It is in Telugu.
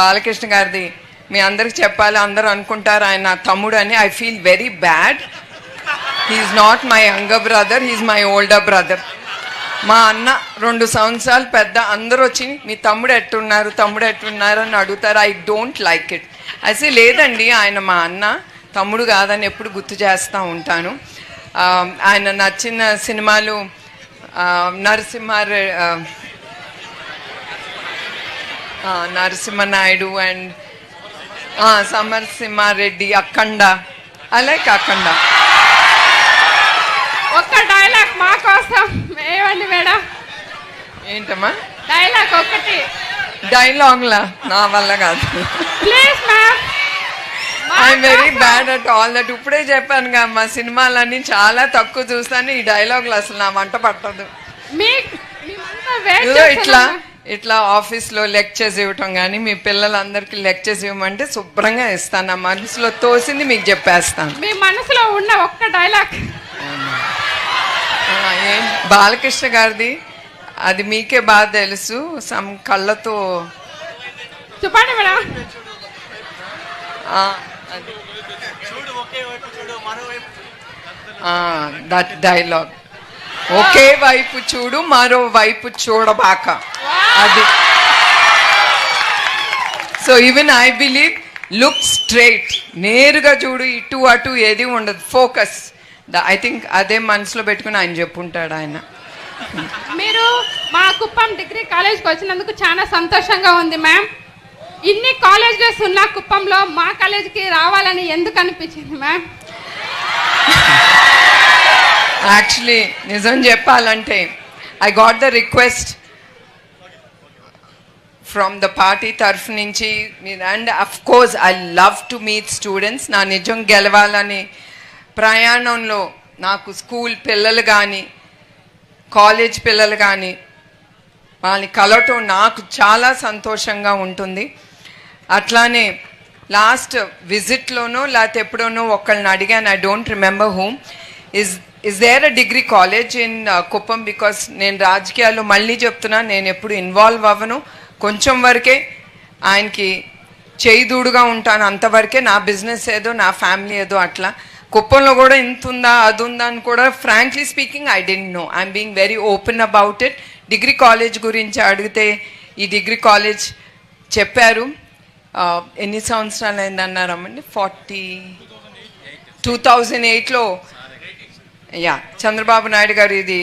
బాలకృష్ణ గారిది మీ అందరికి చెప్పాలి అందరూ అనుకుంటారు ఆయన నా తమ్ముడు అని. I feel very bad he's not my younger brother he's my older brother మా అన్న రెండు సంవత్సరాలు పెద్ద అందరూ వచ్చి మీ తమ్ముడు ఎట్టున్నారు తమ్ముడు ఎట్టున్నారు? అని అడుగుతారు. ఐ డోంట్ లైక్ ఇట్ అసలు లేదండి ఆయన మా అన్న తమ్ముడు కాదని ఎప్పుడు గుర్తు చేస్తూ ఉంటాను. ఆయన నచ్చిన సినిమాలు Narasimha Narasimha Naidu and Samarasimha Reddy Akhanda. I like Akhanda. ఒక్క డైలాగ్ మా కోసం. ఏమండి మేడం? ఏంటమ్మా? డైలాగ్ ఒక్కటి డైలాగ్లా నా వల్ల కాదు. Please ma'am I'm very bad at all that ఇప్పుడే చెప్పాను కదా మా సినిమాలన్నీ చాలా తక్కువ చూస్తాను ఈ డైలాగులు అసలు నా వంట పట్టదు. ఇట్లా. ఇట్లా ఆఫీస్లో లెక్చర్స్ ఇవ్వటం కానీ మీ పిల్లలందరికీ లెక్చర్స్ ఇవ్వమంటే శుభ్రంగా ఇస్తాను. నా మనసులో తోసింది మీకు చెప్పేస్తాను. మీ మనసులో ఉన్న ఒక్క డైలాగ్. ఆ, ఏం? బాలకృష్ణ గారిది. అది మీకే బాగా తెలుసు. సమ్ కళ్ళతో చెప్పండి మేడం. ఆ, దట్ డైలాగ్. ఒకే వైపు చూడు మరో వైపు చూడబాక. అది. So even I believe look straight నేరుగా చూడు ఇటు అటు ఏది ఉండదు. ఫోకస్ ఐ థింక్ అదే మనసులో పెట్టుకుని ఆయన చెప్పుంటాడు ఆయన. మీరు మా కుప్పం డిగ్రీ కాలేజ్కి వచ్చినందుకు చాలా సంతోషంగా ఉంది మ్యామ్ ఇన్ని కాలేజెస్ ఉన్న కుప్పంలో మా కాలేజీకి రావాలని ఎందుకు అనిపించింది మ్యామ్ యాక్చువల్లీ నిజం చెప్పాలంటే I got the request from the party తరఫు నుంచి. And of course I love to meet students నా నిజం గెలవాలని ప్రయాణంలో నాకు స్కూల్ పిల్లలు కానీ కాలేజ్ పిల్లలు కానీ వాళ్ళని కలవటం నాకు చాలా సంతోషంగా ఉంటుంది. అట్లానే లాస్ట్ విజిట్లోనో లేకపోతే ఎప్పుడోనో ఒకళ్ళని అడిగాను I don't remember whom is is there a degree college in Kuppam because నేను రాజకీయాల్లో మళ్ళీ చెప్తున్నా నేను ఎప్పుడు ఇన్వాల్వ్ అవ్వను. కొంచెం వరకే ఆయనకి చేయిదూడుగా ఉంటాను అంతవరకే నా బిజినెస్ ఏదో నా ఫ్యామిలీ ఏదో అట్లా. కుప్పంలో కూడా ఇంత ఉందా అది ఉందా అని కూడా frankly speaking I don't know I'm being very open about it degree college గురించి అడిగితే ఈ డిగ్రీ కాలేజ్ చెప్పారు. ఎన్ని సంవత్సరాలు అయింది అన్నారమ్మండి ఫార్టీ టూ థౌజండ్ ఎయిట్లో యా. చంద్రబాబు నాయుడు గారు ఇది